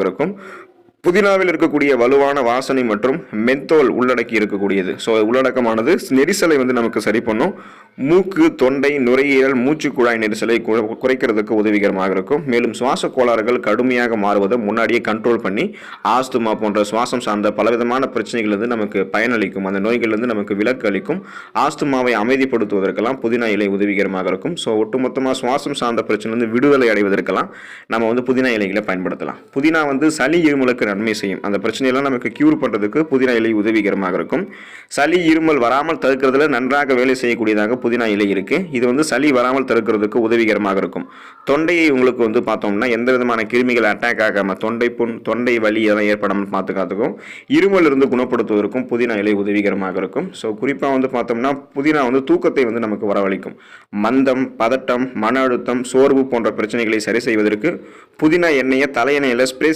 இருக்கும் புதினாவில் இருக்கக்கூடிய வலுவான வாசனை மற்றும் மென்தோல் உள்ளடக்கி இருக்கக்கூடியது. ஸோ உள்ளடக்கமானது நெரிசலை வந்து நமக்கு சரி பண்ணும். மூக்கு தொண்டை நுரையீரல் மூச்சு குழாய் நெரிசலை குறைக்கிறதுக்கு உதவிகரமாக இருக்கும். மேலும் சுவாச கோளாறுகள் கடுமையாக மாறுவதை முன்னாடியே கண்ட்ரோல் பண்ணி ஆஸ்துமா போன்ற சுவாசம் சார்ந்த பலவிதமான பிரச்சனைகள் வந்து நமக்கு பயனளிக்கும். அந்த நோய்கள்லேருந்து நமக்கு விலக்கு அளிக்கும். ஆஸ்துமாவை அமைதிப்படுத்துவதற்கெல்லாம் புதினா இலை உதவிகரமாக இருக்கும். ஸோ ஒட்டுமொத்தமாக சுவாசம் சார்ந்த பிரச்சனை வந்து விடுதலை அடைவதற்கெல்லாம் நம்ம வந்து புதினா இலைகளை பயன்படுத்தலாம். புதினா வந்து சளி இருமலுக்கு நன்மை செய்யும். அந்த பிரச்சனையெல்லாம் நமக்கு க்யூர் பண்ணுறதுக்கு புதினா இலை உதவிகரமாக இருக்கும். சளி இருமல் வராமல் தடுக்கிறதுல நன்றாக வேலை செய்யக்கூடியதாக புதினா இலை இருக்குது இது வந்து சளி வராமல் தடுக்கிறதுக்கு உதவிகரமாக இருக்கும். தொண்டையை உங்களுக்கு வந்து பார்த்தோம்னா எந்த விதமான கிருமிகள் அட்டாக் ஆகாமல் தொண்டை புண் தொண்டை வலி அதெல்லாம் ஏற்படாமல் பார்த்துக்காத்துக்கும் இருமல் இருந்து குணப்படுத்துவதற்கும் புதினா இலை உதவிகரமாக இருக்கும். ஸோ குறிப்பாக வந்து பார்த்தோம்னா புதினா வந்து தூக்கத்தை வந்து நமக்கு வரவழைக்கும். மந்தம் பதட்டம் மன அழுத்தம் சோர்வு போன்ற பிரச்சனைகளை சரி செய்வதற்கு புதினா எண்ணெயை தலையணையில் ஸ்ப்ரே